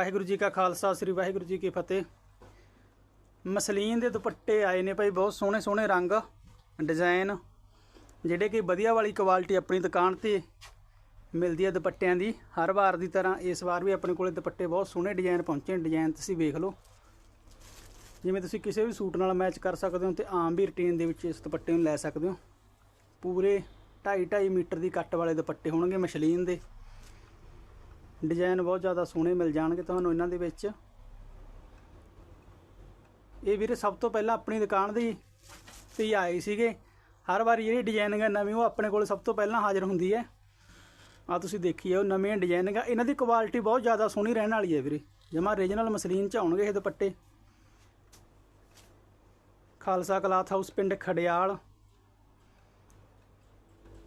ਵਾਹਿਗੁਰੂ ਜੀ ਕਾ ਖਾਲਸਾ, ਸ੍ਰੀ ਵਾਹਿਗੁਰੂ ਜੀ ਕੀ ਫਤਿਹ। ਮਸਲੀਨ ਦੇ ਦੁਪੱਟੇ ਆਏ ਨੇ ਭਾਈ, ਬਹੁਤ ਸੋਹਣੇ ਸੋਹਣੇ ਰੰਗ ਡਿਜ਼ਾਈਨ ਜਿਹੜੇ ਕਿ ਵਧੀਆ ਵਾਲੀ ਕੁਆਲਿਟੀ ਆਪਣੀ ਦੁਕਾਨ ਤੇ ਮਿਲਦੀ ਹੈ ਦੁਪੱਟਿਆਂ ਦੀ। ਹਰ ਵਾਰ ਦੀ ਤਰ੍ਹਾਂ ਇਸ ਵਾਰ ਵੀ ਆਪਣੇ ਕੋਲੇ ਦੁਪੱਟੇ ਬਹੁਤ ਸੋਹਣੇ ਡਿਜ਼ਾਈਨ ਪਹੁੰਚੇ ਨੇ। ਡਿਜ਼ਾਈਨ ਤੁਸੀਂ ਵੇਖ ਲਓ। ਜਿਵੇਂ ਤੁਸੀਂ ਕਿਸੇ ਵੀ ਸੂਟ ਨਾਲ ਮੈਚ ਕਰ ਸਕਦੇ ਹੋ ਤੇ ਆਮ ਵੀ ਰੁਟੀਨ ਦੇ ਵਿੱਚ ਇਸ ਦੁਪੱਟੇ ਨੂੰ ਲੈ ਸਕਦੇ ਹੋ। ਪੂਰੇ 2.5 2.5 ਮੀਟਰ ਦੀ ਕੱਟ ਵਾਲੇ ਦੁਪੱਟੇ ਹੋਣਗੇ ਮਸ਼ਲੀਨ ਦੇ। ਡਿਜ਼ਾਈਨ ਬਹੁਤ ਜ਼ਿਆਦਾ ਸੋਹਣੇ ਮਿਲ ਜਾਣਗੇ ਤੁਹਾਨੂੰ ਇਹਨਾਂ ਦੇ ਵਿੱਚ। ਇਹ ਵੀਰੇ ਸਭ ਤੋਂ ਪਹਿਲਾਂ ਆਪਣੀ ਦੁਕਾਨ ਦੀ ਤੇ ਹੀ ਆਏ ਸੀਗੇ। ਹਰ ਵਾਰੀ ਜਿਹੜੀ ਡਿਜ਼ਾਈਨਿੰਗ ਨਵੀਂ, ਉਹ ਆਪਣੇ ਕੋਲ ਸਭ ਤੋਂ ਪਹਿਲਾਂ ਹਾਜ਼ਰ ਹੁੰਦੀ ਹੈ। ਆ ਤੁਸੀਂ ਦੇਖੀਏ, ਉਹ ਨਵੀਆਂ ਡਿਜ਼ਾਈਨਿੰਗ, ਇਹਨਾਂ ਦੀ ਕੁਆਲਿਟੀ ਬਹੁਤ ਜ਼ਿਆਦਾ ਸੋਹਣੀ ਰਹਿਣ ਵਾਲੀ ਹੈ ਵੀਰੇ। ਜਮਾ ਰੀਜਨਲ ਮਸਲੀਨ ਚ ਆਉਣਗੇ ਇਹ ਦੁਪੱਟੇ। ਖਾਲਸਾ ਕਲਾਥ ਹਾਊਸ, ਪਿੰਡ ਖੜਿਆਲ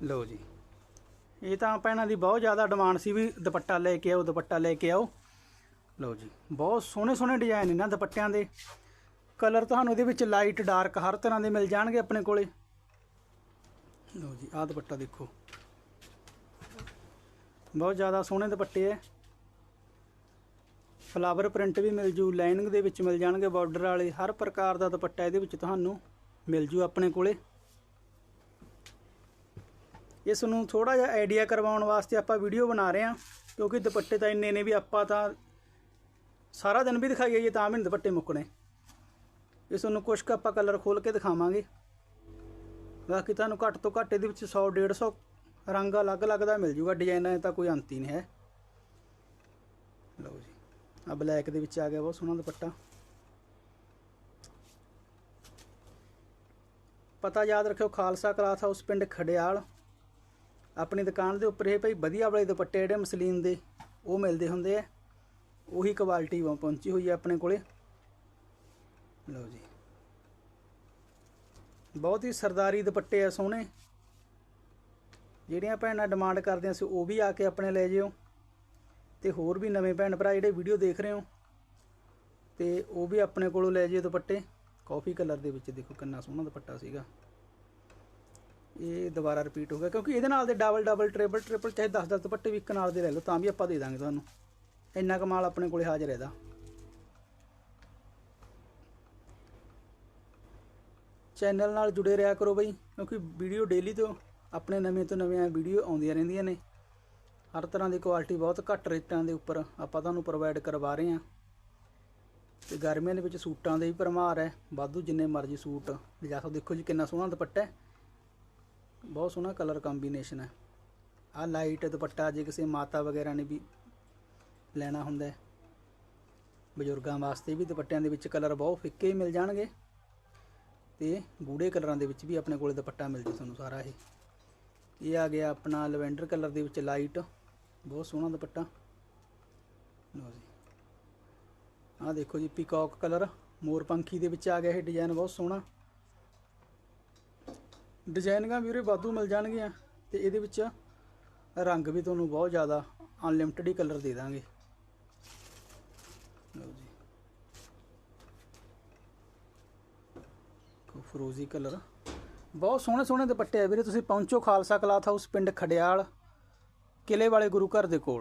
ਲਓ ਜੀ। ਇਹ ਤਾਂ ਭੈਣਾਂ ਦੀ ਬਹੁਤ ਜ਼ਿਆਦਾ ਡਿਮਾਂਡ ਸੀ ਵੀ ਦੁਪੱਟਾ ਲੈ ਕੇ ਆਓ, ਦੁਪੱਟਾ ਲੈ ਕੇ ਆਓ। ਲਓ ਜੀ, ਬਹੁਤ ਸੋਹਣੇ ਸੋਹਣੇ ਡਿਜ਼ਾਈਨ ਇਹਨਾਂ ਦੁਪੱਟਿਆਂ ਦੇ। ਕਲਰ ਤੁਹਾਨੂੰ ਇਹਦੇ ਵਿੱਚ ਲਾਈਟ ਡਾਰਕ ਹਰ ਤਰ੍ਹਾਂ ਦੇ ਮਿਲ ਜਾਣਗੇ ਆਪਣੇ ਕੋਲੇ। ਲਓ ਜੀ, ਆਹ ਦੁਪੱਟਾ ਦੇਖੋ। ਬਹੁਤ ਜ਼ਿਆਦਾ ਸੋਹਣੇ ਦੁਪੱਟੇ ਹੈ ਫਲਾਵਰ ਪ੍ਰਿੰਟ ਵੀ ਮਿਲ ਜੂ ਲਾਈਨਿੰਗ ਦੇ ਵਿੱਚ ਮਿਲ ਜਾਣਗੇ ਬਾਰਡਰ ਵਾਲੇ। ਹਰ ਪ੍ਰਕਾਰ ਦਾ ਦੁਪੱਟਾ ਇਹਦੇ ਵਿੱਚ ਤੁਹਾਨੂੰ ਮਿਲ ਜੂ ਆਪਣੇ ਕੋਲੇ। ਇਸ ਨੂੰ ਥੋੜਾ ਜਿਹਾ ਆਈਡੀਆ ਕਰਵਾਉਣ ਵਾਸਤੇ ਆਪਾਂ ਵੀਡੀਓ ਬਣਾ ਰਹੇ ਹਾਂ, ਕਿਉਂਕਿ ਦੁਪੱਟੇ ਤਾਂ ਇੰਨੇ ਨੇ ਵੀ ਆਪਾਂ ਤਾਂ ਸਾਰਾ ਦਿਨ ਵੀ ਦਿਖਾਈਏ ਜੇ ਤਾਂ ਵੀ ਦੁਪੱਟੇ ਮੁੱਕਣੇ। ਇਸ ਨੂੰ ਕੁਝ ਕੁ ਆਪਾਂ ਕਲਰ ਖੋਲ ਕੇ ਦਿਖਾਵਾਂਗੇ। ਬਾਕੀ ਤੁਹਾਨੂੰ ਘੱਟ ਤੋਂ ਘੱਟ ਇਹਦੇ ਵਿੱਚ 100 150 ਰੰਗ ਅਲੱਗ-ਅਲੱਗ ਦਾ ਮਿਲ ਜੂਗਾ ਡਿਜ਼ਾਈਨਾਂ ਤਾਂ ਕੋਈ ਅੰਤ ਹੀ ਨਹੀਂ ਹੈ। ਲਓ ਜੀ ਆ ਬਲੈਕ ਦੇ ਵਿੱਚ ਆ ਗਿਆ ਬਹੁਤ ਸੋਹਣਾ ਦੁਪੱਟਾ। ਪਤਾ ਯਾਦ ਰੱਖਿਓ, ਖਾਲਸਾ ਕਲਾਥ ਹਾਊਸ ਪਿੰਡ ਖੜਿਆਲ ਆਪਣੀ ਦੁਕਾਨ ਦੇ ਉੱਪਰ ਇਹ ਭਾਈ ਵਧੀਆ ਵਾਲੇ ਦੁਪੱਟੇ ਜਿਹੜੇ ਮਸਲੀਨ ਦੇ, ਉਹ ਮਿਲਦੇ ਹੁੰਦੇ ਆ। ਉਹੀ ਕੁਆਲਿਟੀ ਪਹੁੰਚੀ ਹੋਈ ਹੈ ਆਪਣੇ ਕੋਲੇ। ਲਓ ਜੀ। ਬਹੁਤ ਹੀ ਸਰਦਾਰੀ ਦੁਪੱਟੇ ਆ ਸੋਹਣੇ। ਜਿਹੜੀਆਂ ਭੈਣਾਂ ਡਿਮਾਂਡ ਕਰਦੀਆਂ ਸੀ ਉਹ ਵੀ ਆ ਕੇ ਆਪਣੇ ਲੈ ਜਿਓ। ਤੇ ਹੋਰ ਵੀ ਨਵੇਂ ਭੈਣ ਭਰਾ ਜਿਹੜੇ ਵੀਡੀਓ ਦੇਖ ਰਹੇ ਹੋ, ਤੇ ਉਹ ਵੀ ਆਪਣੇ ਕੋਲੋਂ ਲੈ ਜਿਓ ਦੁਪੱਟੇ। ਕਾਫੀ ਕਲਰ ਦੇ ਵਿੱਚ ਦੇਖੋ ਕਿੰਨਾ ਸੋਹਣਾ ਦੁਪੱਟਾ ਸੀਗਾ। ਇਹ ਦੁਬਾਰਾ ਰਿਪੀਟ ਹੋ ਗਿਆ, ਕਿਉਂਕਿ ਇਹਦੇ ਨਾਲ ਦੇ ਡਬਲ ਡਬਲ ਟ੍ਰਿਪਲ ਟ੍ਰਿਪਲ ਚਾਹੇ 10 10 ਦੁਪੱਟੇ ਵੀ ਇੱਕ ਨਾਲ ਦੇ ਲੈ ਲਓ, ਤਾਂ ਵੀ ਆਪਾਂ ਦੇ ਦਾਂਗੇ ਤੁਹਾਨੂੰ। ਇੰਨਾ ਕਮਾਲ ਆਪਣੇ ਕੋਲੇ ਹਾਜ਼ਰ ਹੈ ਇਹਦਾ। ਚੈਨਲ ਨਾਲ ਜੁੜੇ ਰਿਹਾ ਕਰੋ ਬਈ, ਕਿਉਂਕਿ ਵੀਡੀਓ ਡੇਲੀ ਤੋਂ ਆਪਣੇ ਨਵੇਂ ਤੋਂ ਨਵੀਆਂ ਵੀਡੀਓ ਆਉਂਦੀਆਂ ਰਹਿੰਦੀਆਂ ਨੇ। ਹਰ ਤਰ੍ਹਾਂ ਦੀ ਕੁਆਲਿਟੀ ਬਹੁਤ ਘੱਟ ਰੇਟਾਂ ਦੇ ਉੱਪਰ ਆਪਾਂ ਤੁਹਾਨੂੰ ਪ੍ਰੋਵਾਈਡ ਕਰਵਾ ਰਹੇ ਹਾਂ। ਤੇ ਗਰਮੀਆਂ ਦੇ ਵਿੱਚ ਸੂਟਾਂ ਦੇ ਵੀ ਭਰਮਾਰ ਹੈ, ਵਾਧੂ ਜਿੰਨੇ ਮਰਜ਼ੀ ਸੂਟ। ਲਿਜਾ ਸਕਦੇ ਦੇਖੋ ਜੀ ਕਿੰਨਾ ਸੋਹਣਾ ਦੁਪੱਟਾ ਹੈ। ਬਹੁਤ ਸੋਹਣਾ ਕਲਰ ਕੰਬੀਨੇਸ਼ਨ ਹੈ। ਆ ਲਾਈਟ ਦੁਪੱਟਾ ਜੇ ਕਿਸੇ ਮਾਤਾ ਵਗੈਰਾ ਨੇ ਵੀ ਲੈਣਾ ਹੁੰਦਾ ਹੈ, ਬਜ਼ੁਰਗਾਂ ਵਾਸਤੇ ਵੀ ਦੁਪੱਟਿਆਂ ਦੇ ਵਿੱਚ ਕਲਰ ਬਹੁਤ ਫਿੱਕੇ ਮਿਲ ਜਾਣਗੇ ਤੇ ਗੂੜੇ ਕਲਰਾਂ ਦੇ ਵਿੱਚ ਵੀ ਆਪਣੇ ਕੋਲ ਦੁਪੱਟਾ ਮਿਲ ਜੂ ਤੁਹਾਨੂੰ ਸਾਰਾ ਇਹ। ਇਹ ਆ ਗਿਆ ਆਪਣਾ ਲਵੈਂਡਰ ਕਲਰ ਦੇ ਵਿੱਚ ਲਾਈਟ ਬਹੁਤ ਸੋਹਣਾ ਦੁਪੱਟਾ। ਲਓ ਜੀ। ਆਹ ਦੇਖੋ ਜੀ ਪੀਕੌਕ ਕਲਰ ਮੋਰ ਪੰਖੀ ਦੇ ਵਿੱਚ ਆ ਗਿਆ ਇਹ ਡਿਜ਼ਾਈਨ ਬਹੁਤ ਸੋਹਣਾ। ਡਿਜ਼ਾਈਨਿੰਗਾਂ ਵੀਰੇ ਵਾਧੂ ਮਿਲ ਜਾਣਗੀਆਂ ਤੇ ਇਹਦੇ ਵਿੱਚ ਰੰਗ ਵੀ ਤੁਹਾਨੂੰ ਬਹੁਤ ਜ਼ਿਆਦਾ ਅਨਲਿਮਟਿਡ ਹੀ ਕਲਰ ਦੇ ਦਾਂਗੇ। ਲਓ ਜੀ। ਕੋ ਫਰੋਜ਼ੀ ਕਲਰ ਬਹੁਤ ਸੋਹਣੇ ਸੋਹਣੇ ਦੁਪੱਟੇ ਆ ਵੀਰੇ, ਤੁਸੀਂ ਪਹੁੰਚੋ ਖਾਲਸਾ ਕਲਾਥ ਹਾਊਸ, ਪਿੰਡ ਖੜਿਆਲ ਕਿਲੇ ਵਾਲੇ ਗੁਰੂ ਘਰ ਦੇ ਕੋਲ।